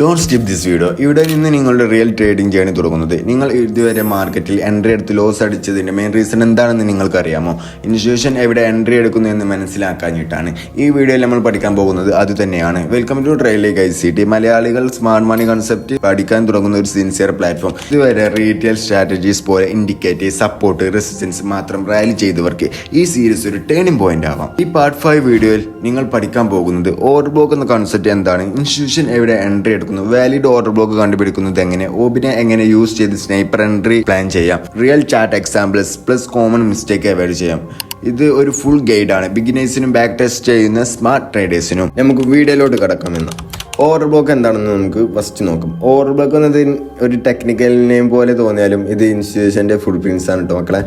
Don't skip this video ഇവിടെ നിന്ന് നിങ്ങളുടെ റിയൽ ട്രേഡിംഗ് ജേണി തുടങ്ങുന്നത്. നിങ്ങൾ ഇതുവരെ മാർക്കറ്റിൽ എൻട്രി എടുത്ത് ലോസ് അടിച്ചതിന്റെ മെയിൻ റീസൺ എന്താണെന്ന് നിങ്ങൾക്ക് അറിയാമോ ഇൻസ്റ്റിറ്റ്യൂഷൻ എവിടെ എൻട്രി എടുക്കുന്നു എന്ന് മനസ്സിലാക്കാഞ്ഞിട്ടാണ് ഈ വീഡിയോയിൽ നമ്മൾ പഠിക്കാൻ പോകുന്നത്. അതുതന്നെയാണ് വെൽക്കം ടു ട്രെയിലേക്ക് ഐ സി ടി മലയാളികൾ സ്മാർട്ട് മണി കൺസെപ്റ്റ് പഠിക്കാൻ തുടങ്ങുന്ന ഒരു സിൻസിയർ പ്ലാറ്റ്ഫോം ഇതുവരെ റീറ്റെയിൽ സ്ട്രാറ്റജീസ് പോലെ ഇൻഡിക്കേറ്റീവ് സപ്പോർട്ട് റെസിസ്റ്റൻസ് മാത്രം റാലി ചെയ്തവർക്ക് ഈ സീരീസ് ഒരു ടേണിംഗ് പോയിന്റ് ആവാം. ഈ പാർട്ട് ഫൈവ് വീഡിയോയിൽ നിങ്ങൾ പഠിക്കാൻ പോകുന്നത് ഓർഡർ ബ്ലോക്ക് എന്ന കൺസെപ്റ്റ് എന്താണ്? ഇൻസ്റ്റിറ്റ്യൂഷൻ എവിടെ എൻട്രി എടുക്കുന്നു വാലിഡ് ഓർഡർ ബ്ലോക്ക് കണ്ടുപിടിക്കുന്നത് എങ്ങനെ ഓബിനെ എങ്ങനെ യൂസ് ചെയ്ത് സ്നൈപ്പർ എൻട്രി പ്ലാൻ ചെയ്യാം? Real chart examples plus common mistake avoid ചെയ്യാം. ഇത് ഒരു ഫുൾ ഗൈഡാണ് ബിഗിനേഴ്സിനും ബാക്ക് ടെസ്റ്റ് ചെയ്യുന്ന സ്മാർട്ട് ട്രേഡേഴ്സിനും നമുക്ക് വീഡിയോയിലോട്ട് കിടക്കാമെന്ന് ഓർഡർ ബ്ലോക്ക് എന്താണെന്ന് നമുക്ക് ഫസ്റ്റ് നോക്കാം. ഓർഡർ ബ്ലോക്ക് എന്നത് ഒരു ടെക്നിക്കൽ നെയിം പോലെ തോന്നിയാലും ഇത് ഇൻസ്റ്റിറ്റ്യൂഷന്റെ ഫുൾ പ്രിൻസ് ആണ് കേട്ടോ മക്കളെ.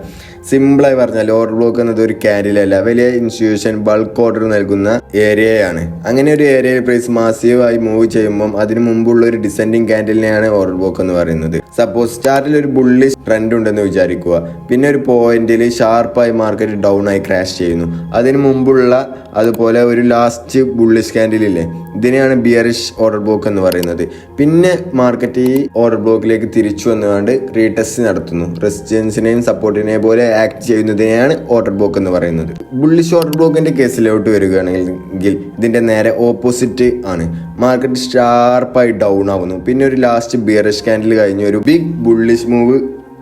സിമ്പിളായി പറഞ്ഞാൽ ഓർഡർ ബ്ലോക്ക് എന്നത് ഒരു ക്യാരിയലല്ല വലിയ ഇൻസ്റ്റിറ്റ്യൂഷൻ ബൾക്ക് ഓർഡർ നൽകുന്ന ഏരിയയാണ്. അങ്ങനെ ഒരു ഏരിയയിൽ പ്രൈസ് മാസീവായി മൂവ് ചെയ്യുമ്പോൾ അതിന് മുമ്പുള്ള ഒരു ഡിസെൻഡിങ് ക്യാൻഡിലിനെയാണ് ഓർഡർ ബോക്ക് എന്ന് പറയുന്നത്. സപ്പോസ് സ്റ്റാർട്ടിൽ ഒരു ബുള്ളി ട്രെൻഡ് ഉണ്ടെന്ന് വിചാരിക്കുക. പിന്നെ ഒരു പോയിന്റിൽ ഷാർപ്പായി മാർക്കറ്റ് ഡൗൺ ആയി ക്രാഷ് ചെയ്യുന്നു. അതിന് മുമ്പുള്ള അതുപോലെ ഒരു ലാസ്റ്റ് ബുള്ളിഷ് ക്യാൻഡിലില്ലേ ഇതിനെയാണ് ബിയറിഷ് ഓർഡർ ബ്ലോക്ക് എന്ന് പറയുന്നത്. പിന്നെ മാർക്കറ്റ് ഈ ഓർഡർ ബ്ലോക്കിലേക്ക് തിരിച്ചു വന്നുകൊണ്ട് റീടെസ്റ്റ് നടത്തുന്നു. റെസിസ്റ്റൻസിനെയും സപ്പോർട്ടിനെയും പോലെ ആക്ട് ചെയ്യുന്നതിനെയാണ് ഓർഡർ ബ്ലോക്ക് എന്ന് പറയുന്നത്. ബുള്ളിഷ് ഓർഡർ ബ്ലോക്കിന്റെ കേസിലോട്ട് വരികയാണെങ്കിൽ ഇതിന്റെ നേരെ ഓപ്പോസിറ്റ് ആണ്. മാർക്കറ്റ് ഷാർപ്പായി ഡൗൺ ആവുന്നു. പിന്നെ ഒരു ലാസ്റ്റ് ബിയറിഷ് ക്യാൻഡിൽ കഴിഞ്ഞ് ഒരു ബിഗ് ബുള്ളിഷ് മൂവ്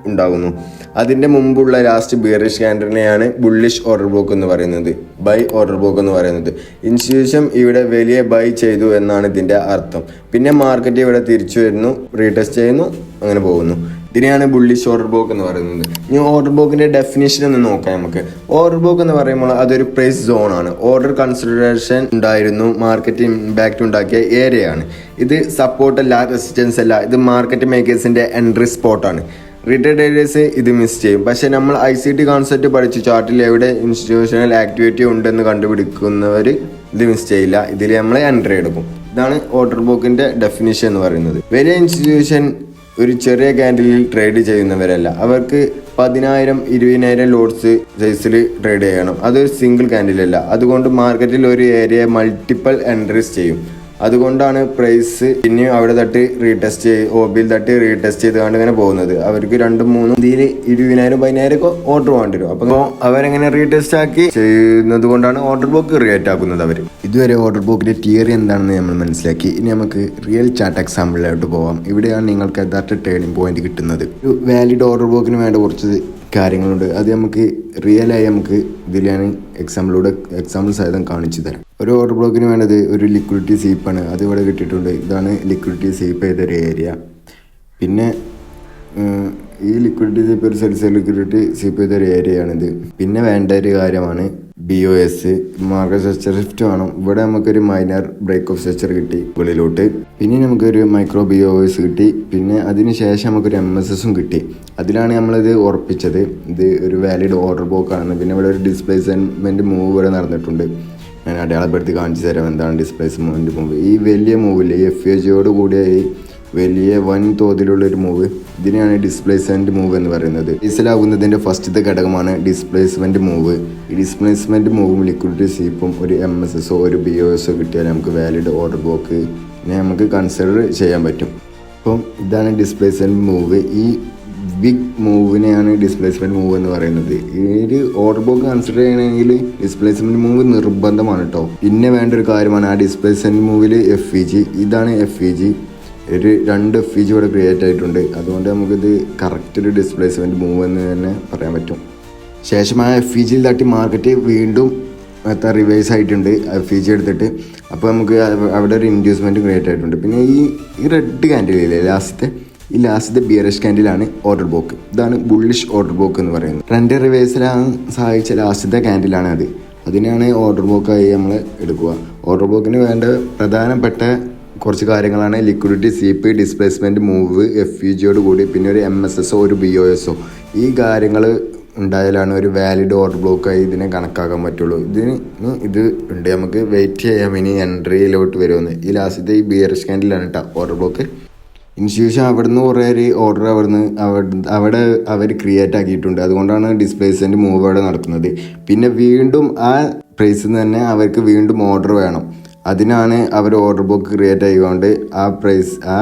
ഉണ്ടാകുന്നു അതിന്റെ മുമ്പുള്ള ലാസ്റ്റ് ബിയറിഷ് ക്യാൻഡലിനെയാണ് ബുള്ളിഷ് ഓർഡർ ബുക്ക് എന്ന് പറയുന്നത്. ബൈ ഓർഡർ ബുക്ക് എന്ന് പറയുന്നത്. ഇൻസ്റ്റിറ്റ്യൂഷൻ ഇവിടെ വലിയ ബൈ ചെയ്തു എന്നാണ് ഇതിന്റെ അർത്ഥം. പിന്നെ മാർക്കറ്റ് ഇവിടെ തിരിച്ചു വരുന്നു റീടെസ്റ്റ് ചെയ്യുന്നു അങ്ങനെ പോകുന്നു. ഇതിനെയാണ് ബുള്ളിഷ് ഓർഡർ ബോക്ക് എന്ന് പറയുന്നത്. ഇനി ഓർഡർ ബോക്കിന്റെ ഡെഫിനേഷൻ ഒന്ന് നോക്കാം നമുക്ക്. ഓർഡർ ബോക്ക് എന്ന് പറയുമ്പോൾ അതൊരു പ്രൈസ് സോൺ ആണ്. ഓർഡർ കൺസിഡറേഷൻ ഉണ്ടായിരുന്നു മാർക്കറ്റ് ഇമ്പാക്റ്റ് ഉണ്ടാക്കിയ ഏരിയയാണ് ഇത് സപ്പോർട്ട് അല്ല റെസിസ്റ്റൻസ് അല്ല ഇത് മാർക്കറ്റ് മേക്കേഴ്സിന്റെ എൻട്രി സ്പോട്ടാണ് റിട്ടയർഡ് ഏരിയസ് ഇത് മിസ് ചെയ്യും. പക്ഷേ നമ്മൾ ഐ സി ടി കോൺസെപ്റ്റ് പഠിച്ച് ചാർട്ടിൽ എവിടെ ഇൻസ്റ്റിറ്റ്യൂഷണൽ ആക്ടിവിറ്റി ഉണ്ടെന്ന് കണ്ടുപിടിക്കുന്നവർ ഇത് മിസ് ചെയ്യില്ല. ഇതിൽ നമ്മൾ എൻട്രി എടുക്കും ഇതാണ് ഓർഡർ ബുക്കിന്റെ ഡെഫിനിഷൻ എന്ന് പറയുന്നത്. വലിയ ഇൻസ്റ്റിറ്റ്യൂഷൻ ഒരു ചെറിയ കാൻഡിലിൽ ട്രേഡ് ചെയ്യുന്നവരല്ല. അവർക്ക് പതിനായിരം ഇരുപതിനായിരം ലോഡ്സ് സൈസിൽ ട്രേഡ് ചെയ്യണം. അതൊരു സിംഗിൾ ക്യാൻഡിലല്ല അതുകൊണ്ട് മാർക്കറ്റിൽ ഒരു ഏരിയ മൾട്ടിപ്പിൾ എൻട്രീസ് ചെയ്യും. അതുകൊണ്ടാണ് പ്രൈസ് പിന്നെയും അവിടെ തട്ടി റീടെസ്റ്റ് ചെയ്ത് ഓബിയിൽ തട്ടി റീടെസ്റ്റ് ചെയ്തുകൊണ്ട് ഇങ്ങനെ പോകുന്നത്. അവർക്ക് രണ്ടും മൂന്നും ഇതിൽ ഇരുപതിനായിരം പതിനായിരം ഒക്കെ ഓർഡർ വേണ്ടി വരും അപ്പോൾ അവരെങ്ങനെ റീടെസ്റ്റ് ആക്കി ചെയ്യുന്നത് കൊണ്ടാണ് ഓർഡർ ബുക്ക് ക്രിയേറ്റ് ആക്കുന്നത് അവർ ഇതുവരെ ഓർഡർ ബുക്കിന്റെ തിയറി എന്താണെന്ന് നമ്മൾ മനസ്സിലാക്കി. ഇനി നമുക്ക് റിയൽ ചാർട്ട് എക്സാമ്പിളിലോട്ട് പോവാം. ഇവിടെയാണ് നിങ്ങൾക്ക് യഥാർത്ഥ ടേണിംഗ് പോയിന്റ് കിട്ടുന്നത്. ഒരു വാലിഡ് ഓർഡർ ബുക്കിന് വേണ്ട കുറച്ച് കാര്യങ്ങളുണ്ട്. അത് നമുക്ക് റിയലായി നമുക്ക് ഇതിലാണ് എക്സാമ്പിളിലൂടെ എക്സാമ്പിൾ സഹിതം കാണിച്ചു തരാം. ഒരു ഓർഡർ ബ്ലോക്കിന് വേണ്ടത് ഒരു ലിക്വിഡിറ്റി സീപ്പാണ് അത് ഇവിടെ കിട്ടിയിട്ടുണ്ട്. ഇതാണ് ലിക്വിഡിറ്റി സീപ്പ് ചെയ്തൊരു ഏരിയ പിന്നെ ഈ ലിക്വിഡിറ്റി സീപ്പ് ഒരു സെൽസ് ലിക്വിഡിറ്റി സീപ്പ് ചെയ്തൊരു ഏരിയയാണിത് പിന്നെ വേണ്ട ഒരു കാര്യമാണ് B O S market structure shift വേണം. ഇവിടെ നമുക്കൊരു മൈനർ ബ്രേക്ക് ഓഫ് സ്ട്രക്ചർ കിട്ടി ഉള്ളിലോട്ട് പിന്നെ നമുക്കൊരു മൈക്രോ ബി ഒ എസ് കിട്ടി. പിന്നെ അതിന് ശേഷം നമുക്കൊരു എം എസ് എസും കിട്ടി. അതിലാണ് നമ്മളിത് ഉറപ്പിച്ചത്. ഇത് ഒരു വാലിഡ് ഓർഡർ ബോക്ക് ആണെന്ന്. പിന്നെ ഇവിടെ ഒരു ഡിസ്പ്ലേസ്മെന്റ് മൂവ് ഇവിടെ നടന്നിട്ടുണ്ട്. ഞാൻ അടയാളപ്പെടുത്തി കാണിച്ചു തരാം എന്താണ് ഡിസ്പ്ലേസ്മെന്റ് മൂവ് ഈ വലിയ മൂവില്ലേ എഫ് എ ജിയോട് കൂടിയ ഈ വലിയ വൻ തോതിലുള്ള ഒരു മൂവ് ഇതിനെയാണ് ഡിസ്പ്ലേസ്മെന്റ് മൂവ് എന്ന് പറയുന്നത്. ഡീസലാകുന്നതിന്റെ ഫസ്റ്റത്തെ ഘടകമാണ് ഡിസ്പ്ലേസ്മെന്റ് മൂവ് ഈ ഡിസ്പ്ലേസ്മെന്റ് മൂവും ലിക്വിഡിറ്റി സീപ്പും ഒരു എം എസ് എസോ ഒരു ബി ഒ എസോ കിട്ടിയാൽ നമുക്ക് വാലിഡ് ഓർഡർ ബോക്ക് നമുക്ക് കൺസിഡർ ചെയ്യാൻ പറ്റും. അപ്പം ഇതാണ് ഡിസ്പ്ലേസ്മെന്റ് മൂവ് ഈ ബിഗ് മൂവിനെയാണ് ഡിസ്പ്ലേസ്മെന്റ് മൂവ് എന്ന് പറയുന്നത്. ഈ ഒരു ഓർഡർ ബുക്ക് കൺസിഡർ ചെയ്യണമെങ്കിൽ ഡിസ്പ്ലേസ്മെന്റ് മൂവ് നിർബന്ധമാണ് കേട്ടോ പിന്നെ വേണ്ട ഒരു കാര്യമാണ് ആ ഡിസ്പ്ലേസ്മെന്റ് മൂവിൽ എഫ് ഇ ജി ഇതാണ് എഫ് ഇ ജി ഒരു രണ്ട് എഫ് ഇ ജി ഇവിടെ ക്രിയേറ്റ് ആയിട്ടുണ്ട്. അതുകൊണ്ട് നമുക്കിത് കറക്റ്റ് ഒരു ഡിസ്പ്ലേസ്മെന്റ് മൂവ് എന്ന് തന്നെ പറയാൻ പറ്റും. ശേഷം ആ എഫ് ഇ ജിയിൽ തട്ടി മാർക്കറ്റ് വീണ്ടും എത്ര റിവേഴ്സ് ആയിട്ടുണ്ട് എഫ് ഇ ജി എടുത്തിട്ട്. അപ്പോൾ നമുക്ക് അവിടെ ഒരു ഇൻഡ്യൂസ്മെന്റ് ക്രിയേറ്റ് ആയിട്ടുണ്ട്. പിന്നെ ഈ ഈ റെഡ് ക്യാൻഡിലില്ലേ ലാസ്റ്റത്തെ ഈ ലാസ്റ്റത്തെ ബിയറിഷ് ക്യാൻഡിലാണ് ഓർഡർ ബോക്ക് ഇതാണ് ബുള്ളിഷ് ഓർഡർ ബോക്ക് എന്ന് പറയുന്നത്. ട്രെൻഡ് റിവേഴ്സിലാണ് സഹായിച്ച ലാസ്റ്റത്തെ ക്യാൻഡിലാണ് അത്. അതിനാണ് ഓർഡർ ബോക്കായി നമ്മൾ എടുക്കുക. ഓർഡർ ബോക്കിന് വേണ്ട പ്രധാനപ്പെട്ട കുറച്ച് കാര്യങ്ങളാണ് liquidity C P displacement move F U ജിയോട് കൂടി പിന്നെ ഒരു എം എസ് എസോ ഒരു ബി ഒ എസോ ഈ കാര്യങ്ങൾ ഉണ്ടായാലാണ് ഒരു വാലിഡ് ഓർഡർ ബ്ലോക്കായി ഇതിനെ കണക്കാക്കാൻ പറ്റുള്ളൂ. ഇതിന് ഇത് ഉണ്ട്. നമുക്ക് വെയിറ്റ് ചെയ്യാം. ഇനി എൻട്രിയിലോട്ട് വരുമെന്ന്. ഈ ലാസ്റ്റത്തെ ഈ ബിയർ സ്കാൻഡിലാണ് കേട്ടോ ഓർഡർ ബ്ലോക്ക് ഇൻസ്റ്റിറ്റ്യൂഷൻ അവിടുന്ന് കുറേ ഒരു ഓർഡർ അവിടുന്ന് അവിടെ അവിടെ അവർ ക്രിയേറ്റ് ആക്കിയിട്ടുണ്ട്. അതുകൊണ്ടാണ് ഡിസ്പ്ലേസ്മെന്റ് മൂവ് അവിടെ നടക്കുന്നത് പിന്നെ വീണ്ടും ആ പ്രൈസിൽ നിന്ന് തന്നെ അവർക്ക് വീണ്ടും ഓർഡർ വേണം. അതിനാണ് അവർ ഓർഡർ ബുക്ക് ക്രിയേറ്റ് ആയിക്കൊണ്ട് ആ പ്രൈസ് ആ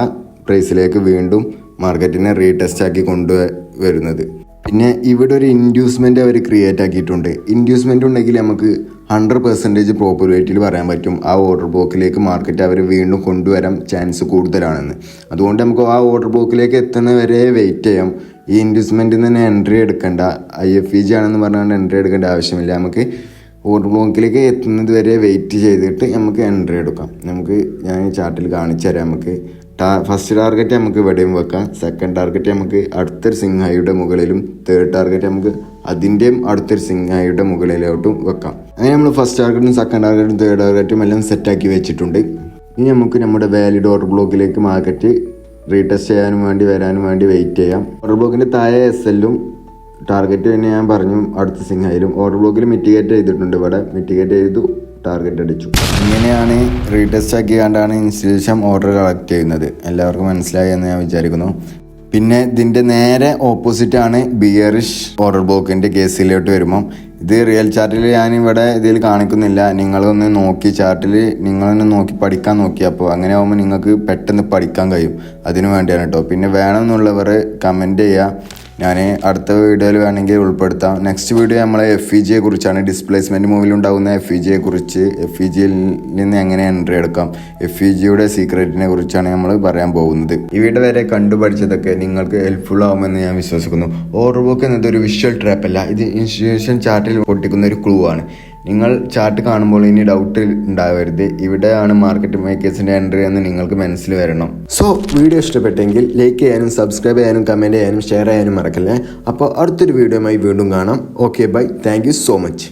പ്രൈസിലേക്ക് വീണ്ടും മാർക്കറ്റിനെ റീടെസ്റ്റ് ആക്കി കൊണ്ടുവരുന്നത് പിന്നെ ഇവിടെ ഒരു ഇൻഡ്യൂസ്മെന്റ് അവർ ക്രിയേറ്റ് ആക്കിയിട്ടുണ്ട്. ഇൻഡ്യൂസ്മെന്റ് ഉണ്ടെങ്കിൽ നമുക്ക് ഹൺഡ്രഡ് പെർസെന്റേജ് പ്രോപ്പർവേറ്റിൽ പറയാൻ പറ്റും ആ ഓർഡർ ബുക്കിലേക്ക് മാർക്കറ്റ് അവർ വീണ്ടും കൊണ്ടുവരാൻ ചാൻസ് കൂടുതലാണെന്ന്. അതുകൊണ്ട് നമുക്ക് ആ ഓർഡർ ബുക്കിലേക്ക് എത്തുന്നവരെ വെയിറ്റ് ചെയ്യാം. ഈ ഇൻവെസ്റ്റ്മെന്റിൽ നിന്ന് എൻട്രി എടുക്കേണ്ട. ഐ എഫ് ഇ ജി ആണെന്ന് പറഞ്ഞുകൊണ്ട് എൻട്രി എടുക്കേണ്ട ആവശ്യമില്ല. നമുക്ക് ഓർഡർ ബ്ലോക്കിലേക്ക് എത്തുന്നത് വരെ വെയിറ്റ് ചെയ്തിട്ട് നമുക്ക് എൻട്രി എടുക്കാം. നമുക്ക് ഞാൻ ഈ ചാർട്ടിൽ കാണിച്ചു തരാം. നമുക്ക് ടാ ഫസ്റ്റ് ടാർഗറ്റ് നമുക്ക് ഇവിടെയും വെക്കാം. സെക്കൻഡ് ടാർഗറ്റ് നമുക്ക് അടുത്തൊരു സിംഹായിയുടെ മുകളിലും തേർഡ് ടാർഗറ്റ് നമുക്ക് അതിന്റെയും അടുത്തൊരു സിംഗായിയുടെ മുകളിലോട്ടും വെക്കാം. അങ്ങനെ നമ്മൾ ഫസ്റ്റ് ടാർഗറ്റും സെക്കൻഡ് ടാർഗറ്റും തേർഡ് ടാർഗറ്റും എല്ലാം സെറ്റാക്കി വെച്ചിട്ടുണ്ട്. ഇനി നമുക്ക് നമ്മുടെ വാലിഡ് ഓർഡർ ബ്ലോക്കിലേക്ക് മാർക്കറ്റ് റീടെസ്റ്റ് ചെയ്യാനും വേണ്ടി വരാനും വേണ്ടി വെയിറ്റ് ചെയ്യാം. ഓർഡർ ബ്ലോക്കിന്റെ താഴെ എസ് എല്ലും ടാർഗറ്റ് തന്നെ ഞാൻ പറഞ്ഞു അടുത്ത സിംഗായിലും ഓർഡർ ബ്ലോക്കിൽ മിറ്റിഗേറ്റ് ചെയ്തിട്ടുണ്ട് ഇവിടെ. മിറ്റിഗേറ്റ് ചെയ്തു ടാർഗറ്റ് അടിച്ചു. ഇങ്ങനെയാണ് റീടെസ്റ്റ് ആക്കി കണ്ടാണ് ഇൻസ്റ്റിറ്റ്യൂഷൻ ഓർഡർ കളക്ട് ചെയ്യുന്നത്. എല്ലാവർക്കും മനസ്സിലായി എന്ന് ഞാൻ വിചാരിക്കുന്നു. പിന്നെ ഇതിന്റെ നേരെ ഓപ്പോസിറ്റ് ആണ് ബിയറിഷ് ഓർഡർ ബോക്കിന്റെ കേസിലോട്ട് വരുമ്പം. ഇത് റിയൽ ചാർട്ടിൽ ഞാൻ ഇവിടെ ഇതിൽ കാണിക്കുന്നില്ല. നിങ്ങളൊന്ന് നോക്കി ചാർട്ടിൽ നിങ്ങളൊന്ന് നോക്കി പഠിക്കാൻ നോക്കി. അപ്പോൾ അങ്ങനെ ആകുമ്പോൾ നിങ്ങൾക്ക് പെട്ടെന്ന് പഠിക്കാൻ കഴിയും. അതിനു വേണ്ടിയാണ് കേട്ടോ പിന്നെ വേണമെന്നുള്ളവർ കമന്റ് ചെയ്യുക ഞാൻ അടുത്ത വീഡിയോയിൽ വേണമെങ്കിൽ ഉൾപ്പെടുത്താം. നെക്സ്റ്റ് വീഡിയോ നമ്മളെ എഫ് ഇ ജിയെ കുറിച്ചാണ്. ഡിസ്പ്ലേസ്മെന്റ് മൂവിൽ ഉണ്ടാകുന്ന എഫ് ഇ ജിയെ കുറിച്ച്. എഫ് ഇ ജിയിൽ നിന്ന് എങ്ങനെ എൻട്രി എടുക്കാം? എഫ് ഇ ജിയുടെ സീക്രറ്റിനെ കുറിച്ചാണ് നമ്മൾ പറയാൻ പോകുന്നത്. ഈ വീഡിയോ വരെ കണ്ടു പഠിച്ചതൊക്കെ നിങ്ങൾക്ക് ഹെൽപ്ഫുൾ ആവുമെന്ന് ഞാൻ വിശ്വസിക്കുന്നു. ഓർബുക്ക് ബുക്ക് എന്നത് ഒരു വിഷ്വൽ ട്രാപ്പ് അല്ല. ഇത് ഇൻസ്റ്റിറ്റ്യൂഷൻ ചാർട്ടിൽ പൊട്ടിക്കുന്ന ഒരു ക്ലൂ ആണ്. നിങ്ങൾ ചാർട്ട് കാണുമ്പോൾ ഇനി ഡൗട്ട് ഉണ്ടാവരുത്. ഇവിടെയാണ് മാർക്കറ്റ് മേക്കേഴ്സിന്റെ എൻട്രി എന്ന് നിങ്ങൾക്ക് മനസ്സിൽ വരണം. സോ വീഡിയോ ഇഷ്ടപ്പെട്ടെങ്കിൽ ലൈക്ക് ചെയ്യാനും സബ്സ്ക്രൈബ് ചെയ്യാനും കമന്റ് ചെയ്യാനും ഷെയർ ചെയ്യാനും മറക്കല്ലേ? അപ്പോൾ അടുത്തൊരു വീഡിയോയുമായി വീണ്ടും കാണാം. Okay bye thank so much